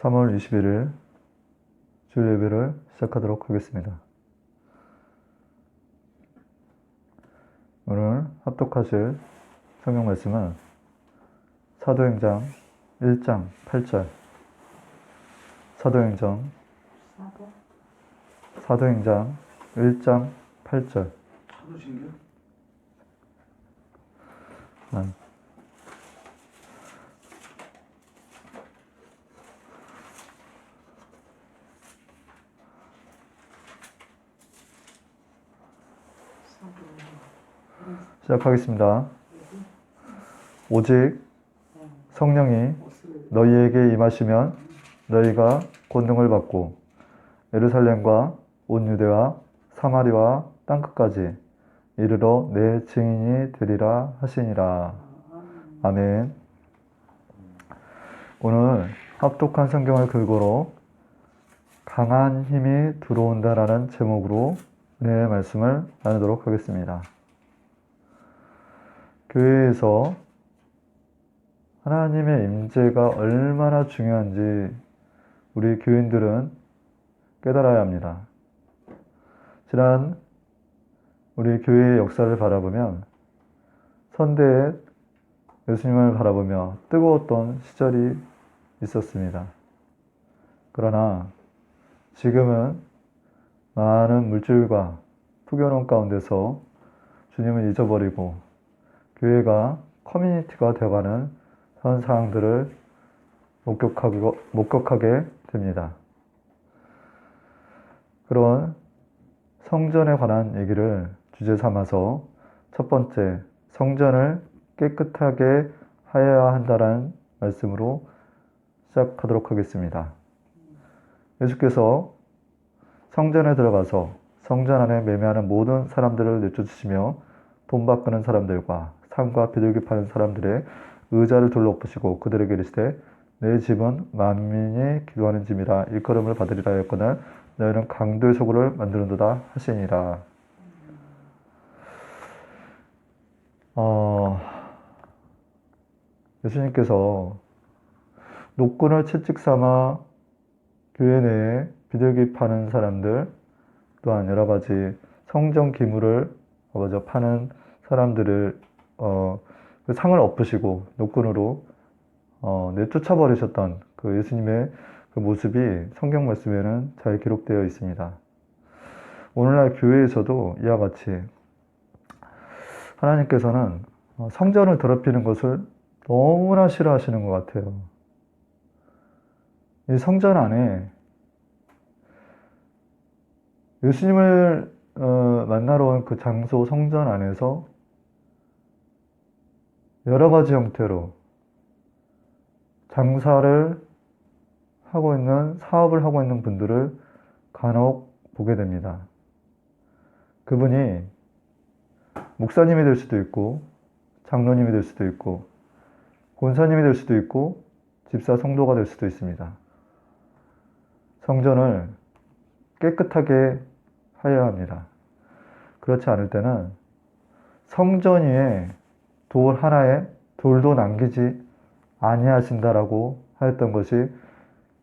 3월 21일 주일 예배를 시작하도록 하겠습니다. 오늘 합독하실 성경 말씀은 사도행전 1장 8절 사도행전 사도? 사도행전 1장 8절 차도 신겨? 아, 사도. 시작하겠습니다. 오직 성령이 너희에게 임하시면 너희가 권능을 받고 예루살렘과 온 유대와 사마리와 땅끝까지 이르러 내 증인이 되리라 하시니라. 아멘. 오늘 합독한 성경을 근거로 강한 힘이 들어온다라는 제목으로 네 말씀을 나누도록 하겠습니다. 교회에서 하나님의 임재가 얼마나 중요한지 우리 교인들은 깨달아야 합니다. 지난 우리 교회의 역사를 바라보면 선대에 예수님을 바라보며 뜨거웠던 시절이 있었습니다. 그러나 지금은 많은 물질과 푸교론 가운데서 주님을 잊어버리고 교회가 커뮤니티가 되어가는 현 상황들을 목격하게, 목격하게 됩니다. 그런 성전에 관한 얘기를 주제 삼아서 첫 번째, 성전을 깨끗하게 하여야 한다는 말씀으로 시작하도록 하겠습니다. 예수께서 성전에 들어가서 성전 안에 매매하는 모든 사람들을 내쫓으시며 돈 바꾸는 사람들과 상과 비둘기 파는 사람들의 의자를 둘러엎으시고 그들에게 이르시되 내 집은 만민이 기도하는 집이라 일컬음을 받으리라 하였거늘 너희는 강들 소굴을 만드는도다 하시니라. 어, 예수님께서 노끈을 채찍 삼아 교회 내에 비둘기 파는 사람들 또한 여러 가지 성전 기물을 먼저 파는 사람들을 어, 그 상을 엎으시고 노끈으로 어, 내쫓아 버리셨던 그 예수님의 그 모습이 성경 말씀에는 잘 기록되어 있습니다. 오늘날 교회에서도 이와 같이 하나님께서는 어, 성전을 더럽히는 것을 너무나 싫어하시는 것 같아요. 이 성전 안에 예수님을 어, 만나러 온 그 장소 성전 안에서 여러 가지 형태로 장사를 하고 있는 사업을 하고 있는 분들을 간혹 보게 됩니다. 그분이 목사님이 될 수도 있고 장로님이 될 수도 있고 권사님이 될 수도 있고 집사 성도가 될 수도 있습니다. 성전을 깨끗하게 하여야 합니다. 그렇지 않을 때는 성전 위에 돌 하나에 돌도 남기지 아니하신다라고 하였던 것이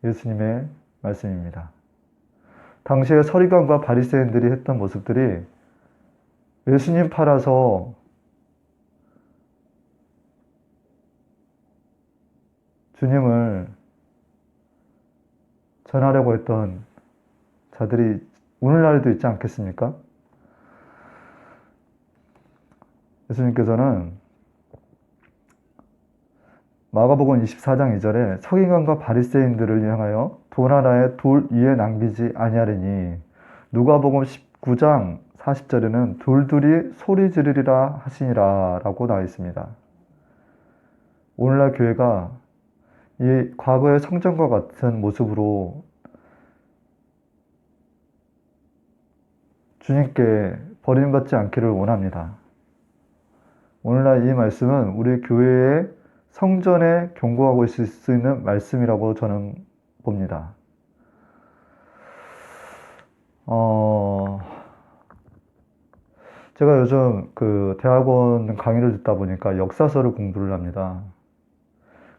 예수님의 말씀입니다. 당시에 서리관과 바리새인들이 했던 모습들이 예수님 팔아서 주님을 전하려고 했던 자들이 오늘날에도 있지 않겠습니까? 예수님께서는 마가복음 24장 2절에 서기관과 바리새인들을 향하여 돈 하나에 돌 위에 남기지 아니하리니 누가복음 19장 40절에는 돌들이 소리 지르리라 하시니라 라고 나와 있습니다. 오늘날 교회가 이 과거의 성전과 같은 모습으로 주님께 버림받지 않기를 원합니다. 오늘날 이 말씀은 우리 교회의 성전에 경고하고 있을 수 있는 말씀이라고 저는 봅니다. 어, 제가 요즘 그 대학원 강의를 듣다 보니까 역사서를 공부를 합니다.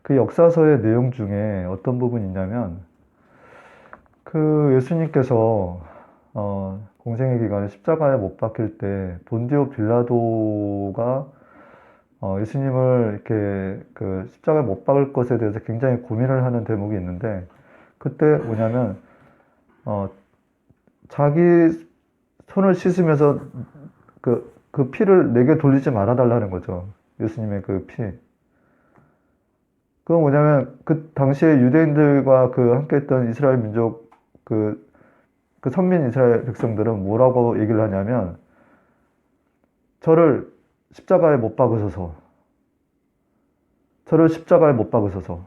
그 역사서의 내용 중에 어떤 부분이 있냐면 그 예수님께서 어, 공생의 기간에 십자가에 못 박힐 때 본디오 빌라도가 어, 예수님을 이렇게 그 십자가에 못 박을 것에 대해서 굉장히 고민을 하는 대목이 있는데 그때 뭐냐면 어, 자기 손을 씻으면서 그, 그 피를 내게 돌리지 말아달라는 거죠. 예수님의 그 피. 그건 뭐냐면 그 당시에 유대인들과 그 함께 했던 이스라엘 민족 그, 그 선민 이스라엘 백성들은 뭐라고 얘기를 하냐면 저를 십자가에 못 박으소서. 저를 십자가에 못 박으소서.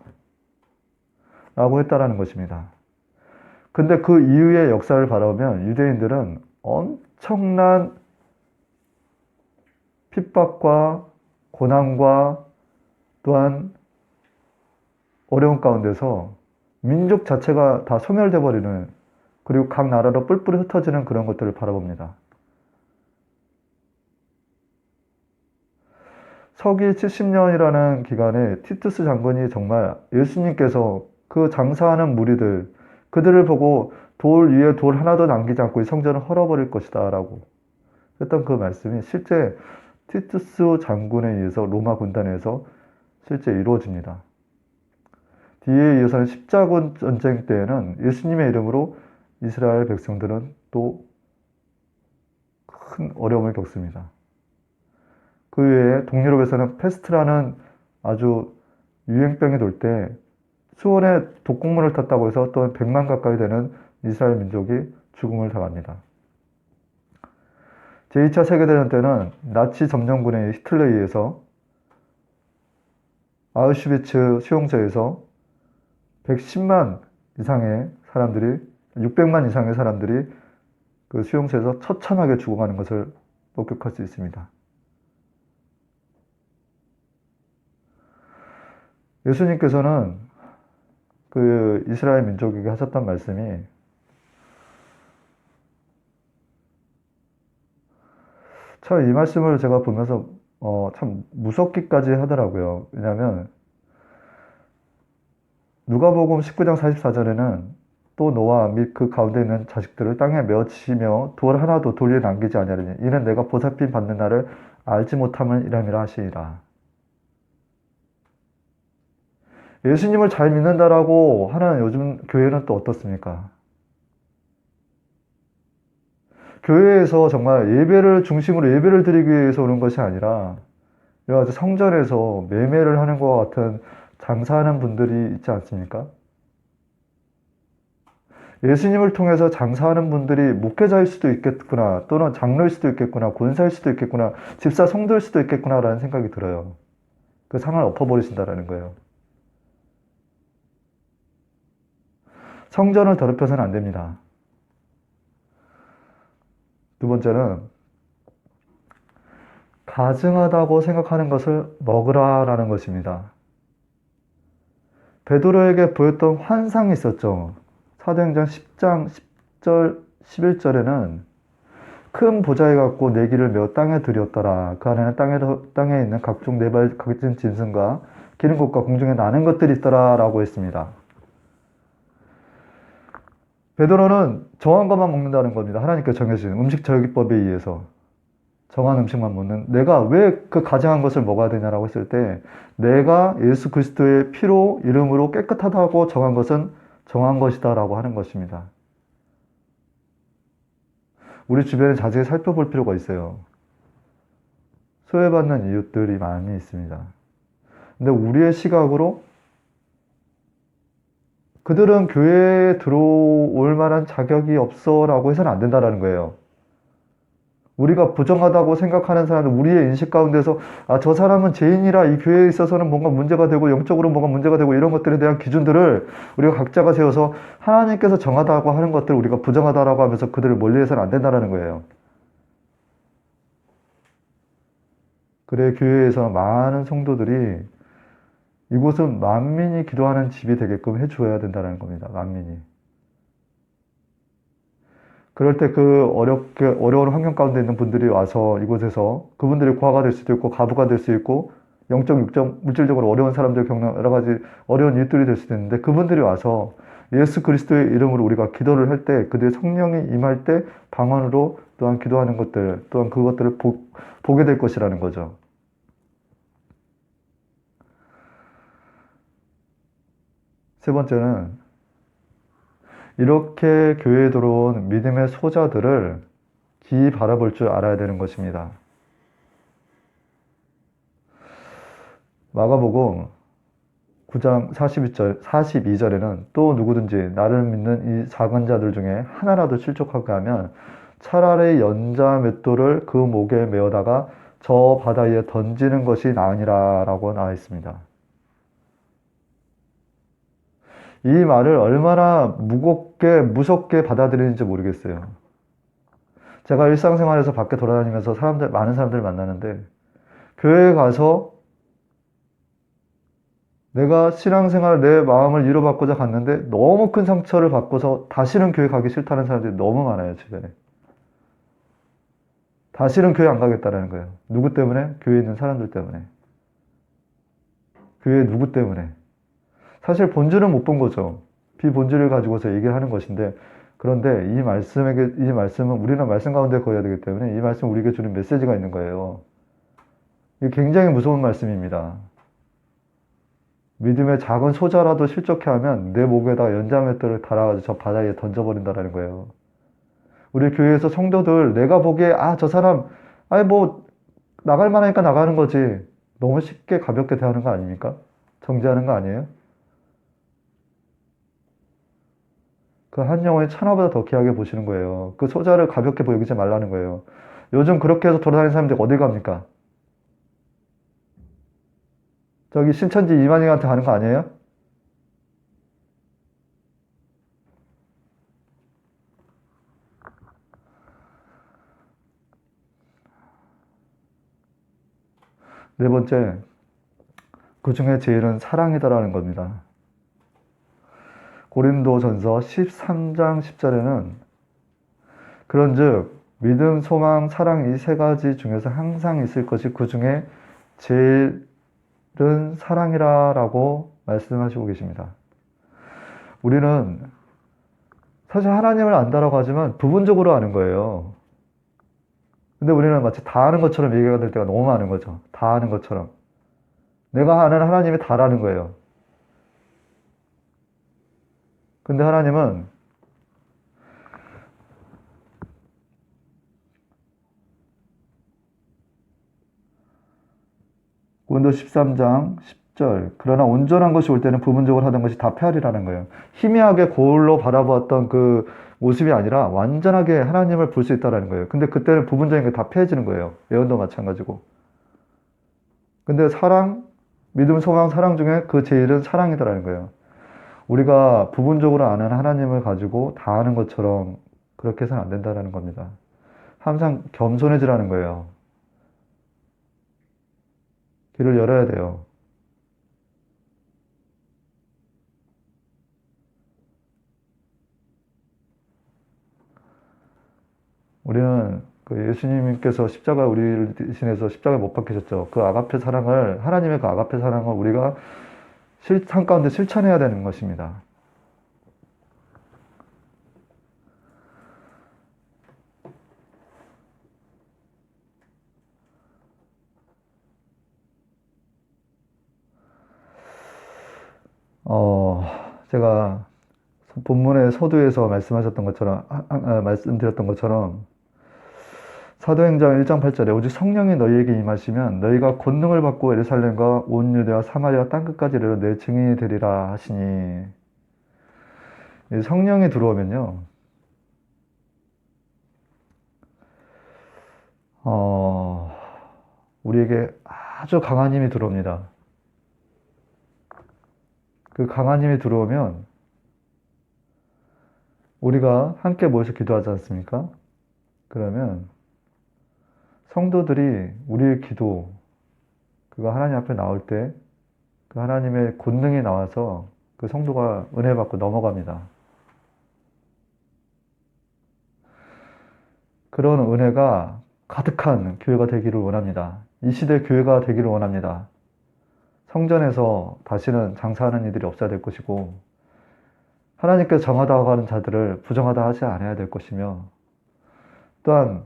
라고 했다라는 것입니다. 근데 그 이후의 역사를 바라보면 유대인들은 엄청난 핍박과 고난과 또한 어려운 가운데서 민족 자체가 다 소멸돼 버리는 그리고 각 나라로 뿔뿔이 흩어지는 그런 것들을 바라봅니다. 서기 70년이라는 기간에 티투스 장군이 정말 예수님께서 그 장사하는 무리들 그들을 보고 돌 위에 돌 하나도 남기지 않고 이 성전을 헐어버릴 것이다 라고 했던 그 말씀이 실제 티투스 장군에 의해서 로마 군단에서 실제 이루어집니다. 뒤에 이어서는 십자군 전쟁 때에는 예수님의 이름으로 이스라엘 백성들은 또 큰 어려움을 겪습니다. 그 외에 동유럽에서는 페스트라는 아주 유행병이 돌 때 수원에 독국물을 탔다고 해서 또 100만 가까이 되는 이스라엘 민족이 죽음을 당합니다. 제2차 세계대전 때는 나치 점령군의 히틀러에 의해서 아우슈비츠 수용소에서 110만 이상의 사람들이 600만 이상의 사람들이 그 수용소에서 처참하게 죽어가는 것을 목격할 수 있습니다. 예수님께서는 그 이스라엘 민족에게 하셨던 말씀이 참 이 말씀을 제가 보면서 어, 참 무섭기까지 하더라고요. 왜냐하면 누가복음 19장 44절에는 또 너와 및 그 가운데 있는 자식들을 땅에 메어치며 돌 하나도 돌리에 남기지 아니하리니 이는 내가 보살핌 받는 날을 알지 못함을 이람이라 하시니라. 예수님을 잘 믿는다라고 하는 요즘 교회는 또 어떻습니까? 교회에서 정말 예배를 중심으로 예배를 드리기 위해서 오는 것이 아니라 가지 성전에서 매매를 하는 것 같은 장사하는 분들이 있지 않습니까? 예수님을 통해서 장사하는 분들이 목회자일 수도 있겠구나, 또는 장로일 수도 있겠구나, 권사일 수도 있겠구나, 집사 성도일 수도 있겠구나라는 생각이 들어요. 그 상을 엎어버리신다라는 거예요. 성전을 더럽혀서는 안 됩니다. 두 번째는 가증하다고 생각하는 것을 먹으라라는 것입니다. 베드로에게 보였던 환상이 있었죠. 사도행전 10장 10절 11절에는 큰 보자에 갖고 내기를 메어 땅에 들였더라. 그 안에는 땅에, 땅에 있는 각종 네발 각진 짐승과 기는 것과 공중에 나는 것들이 있더라 라고 했습니다. 베드로는 정한 것만 먹는다는 겁니다. 하나님께 정해진 음식 절기법에 의해서 정한 음식만 먹는 내가 왜 그 가증한 것을 먹어야 되냐라고 했을 때 내가 예수 그리스도의 피로 이름으로 깨끗하다고 정한 것은 정한 것이다라고 하는 것입니다. 우리 주변에 자세히 살펴볼 필요가 있어요. 소외받는 이웃들이 많이 있습니다. 근데 우리의 시각으로 그들은 교회에 들어올 만한 자격이 없어라고 해서는 안 된다라는 거예요. 우리가 부정하다고 생각하는 사람들, 우리의 인식 가운데서, 아, 저 사람은 죄인이라 이 교회에 있어서는 뭔가 문제가 되고, 영적으로 뭔가 문제가 되고, 이런 것들에 대한 기준들을 우리가 각자가 세워서 하나님께서 정하다고 하는 것들을 우리가 부정하다라고 하면서 그들을 멀리해서는 안 된다는 거예요. 그래, 교회에서 많은 성도들이 이곳은 만민이 기도하는 집이 되게끔 해줘야 된다는 겁니다. 만민이. 그럴 때 그 어렵게 어려운 환경 가운데 있는 분들이 와서 이곳에서 그분들이 고아가 될 수도 있고 가부가 될 수 있고 영적, 육적, 물질적으로 어려운 사람들 겪는 여러 가지 어려운 일들이 될 수도 있는데 그분들이 와서 예수 그리스도의 이름으로 우리가 기도를 할 때 그들의 성령이 임할 때 방언으로 또한 기도하는 것들 또한 그것들을 보, 보게 될 것이라는 거죠. 세 번째는 이렇게 교회에 들어온 믿음의 소자들을 기이 바라볼 줄 알아야 되는 것입니다. 마가복음 9장 42절, 42절에는 또 누구든지 나를 믿는 이 작은 자들 중에 하나라도 실족하게 하면 차라리 연자 맷돌을 그 목에 메어다가 저 바다에 던지는 것이 나으니라 라고 나와 있습니다. 이 말을 얼마나 무겁게, 무섭게 받아들이는지 모르겠어요. 제가 일상생활에서 밖에 돌아다니면서 사람들, 많은 사람들을 만나는데, 교회에 가서 내가 신앙생활 내 마음을 위로받고자 갔는데 너무 큰 상처를 받고서 다시는 교회 가기 싫다는 사람들이 너무 많아요, 주변에. 다시는 교회 안 가겠다라는 거예요. 누구 때문에? 교회에 있는 사람들 때문에. 교회 누구 때문에? 사실 본질은 못 본 거죠. 비본질을 가지고서 얘기를 하는 것인데, 그런데 이 말씀에게, 이 말씀은 우리는 말씀 가운데 거해야 되기 때문에 이 말씀은 우리에게 주는 메시지가 있는 거예요. 이게 굉장히 무서운 말씀입니다. 믿음의 작은 소자라도 실족해 하면 내 목에다가 연자맷돌을 달아가지고 저 바다에 던져버린다라는 거예요. 우리 교회에서 성도들 내가 보기에 아 저 사람 아니 뭐 나갈 만하니까 나가는 거지 너무 쉽게 가볍게 대하는 거 아닙니까? 정지하는 거 아니에요? 그 한 영혼이 천하보다 더 귀하게 보시는 거예요. 그 소자를 가볍게 보이지 말라는 거예요. 요즘 그렇게 해서 돌아다니는 사람들이 어딜 갑니까? 저기 신천지 이만희한테 가는 거 아니에요? 네 번째, 그 중에 제일은 사랑이다라는 겁니다. 고린도전서 13장 10절에는 그런즉 믿음, 소망, 사랑 이 세 가지 중에서 항상 있을 것이 그 중에 제일 은 사랑이라라고 말씀하시고 계십니다. 우리는 사실 하나님을 안다라고 하지만 부분적으로 아는 거예요. 근데 우리는 마치 다 아는 것처럼 얘기가 될 때가 너무 많은 거죠. 다 아는 것처럼. 내가 아는 하나님이 다라는 거예요. 근데 하나님은 고린도 13장 10절 그러나 온전한 것이 올 때는 부분적으로 하던 것이 다 폐하리라는 거예요. 희미하게 거울로 바라보았던 그 모습이 아니라 완전하게 하나님을 볼 수 있다라는 거예요. 근데 그때는 부분적인 게 다 폐해지는 거예요. 예언도 마찬가지고. 근데 사랑, 믿음, 소망, 사랑 중에 그 제일은 사랑이다라는 거예요. 우리가 부분적으로 아는 하나님을 가지고 다 아는 것처럼 그렇게 해서는 안 된다라는 겁니다. 항상 겸손해지라는 거예요. 길을 열어야 돼요. 우리는 그 예수님께서 십자가 우리를 대신해서 십자가에 못 박히셨죠. 그 아가페 사랑을 하나님의 그 아가페 사랑을 우리가 실탄 가운데 실천해야 되는 것입니다. 어, 제가 본문의 서두에서 말씀하셨던 것처럼, 아, 아, 말씀드렸던 것처럼, 사도행전 1장 8절에 오직 성령이 너희에게 임하시면 너희가 권능을 받고 예루살렘과 온 유대와 사마리아 땅끝까지 이르러 내 증인이 되리라 하시니 성령이 들어오면요 어, 우리에게 아주 강한 힘이 들어옵니다. 그 강한 힘이 들어오면 우리가 함께 모여서 기도하지 않습니까? 그러면 성도들이 우리의 기도, 그거 하나님 앞에 나올 때 그 하나님의 권능이 나와서 그 성도가 은혜 받고 넘어갑니다. 그런 은혜가 가득한 교회가 되기를 원합니다. 이 시대 교회가 되기를 원합니다. 성전에서 다시는 장사하는 이들이 없어야 될 것이고 하나님께서 정하다고 하는 자들을 부정하다 하지 않아야 될 것이며 또한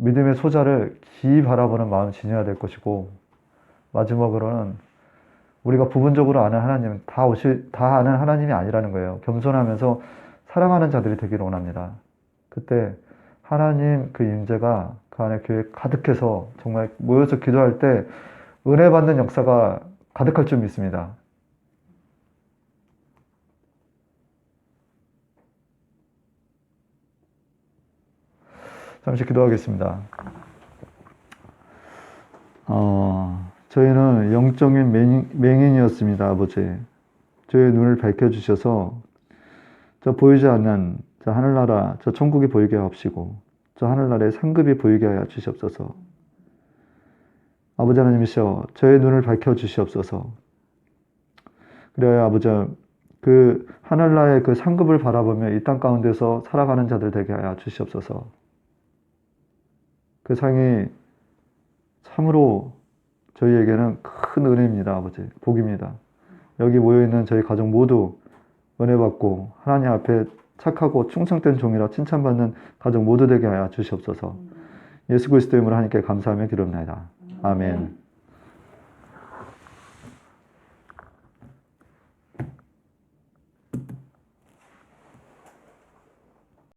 믿음의 소자를 기이 바라보는 마음을 지녀야 될 것이고 마지막으로는 우리가 부분적으로 아는 하나님 다 오시 다 아는 하나님이 아니라는 거예요. 겸손하면서 사랑하는 자들이 되기를 원합니다. 그때 하나님 그 임재가 그 안에 교회 가득해서 정말 모여서 기도할 때 은혜 받는 역사가 가득할 줄 믿습니다. 잠시 기도하겠습니다. 어, 저희는 영적인 맹인, 맹인이었습니다, 아버지. 저의 눈을 밝혀주셔서 저 보이지 않는 저 하늘나라, 저 천국이 보이게 하옵시고, 저 하늘나라의 상급이 보이게 하여 주시옵소서. 아버지 하나님이시여, 저의 눈을 밝혀주시옵소서. 그래야 아버지, 그 하늘나라의 그 상급을 바라보며 이 땅 가운데서 살아가는 자들 되게 하여 주시옵소서. 그 상이 참으로 저희에게는 큰 은혜입니다, 아버지. 복입니다. 여기 모여있는 저희 가족 모두 은혜 받고 하나님 앞에 착하고 충성된 종이라 칭찬받는 가족 모두 되게 하여 주시옵소서. 예수 그리스도 이름으로 하나님께 감사하며 기도합니다. 아멘.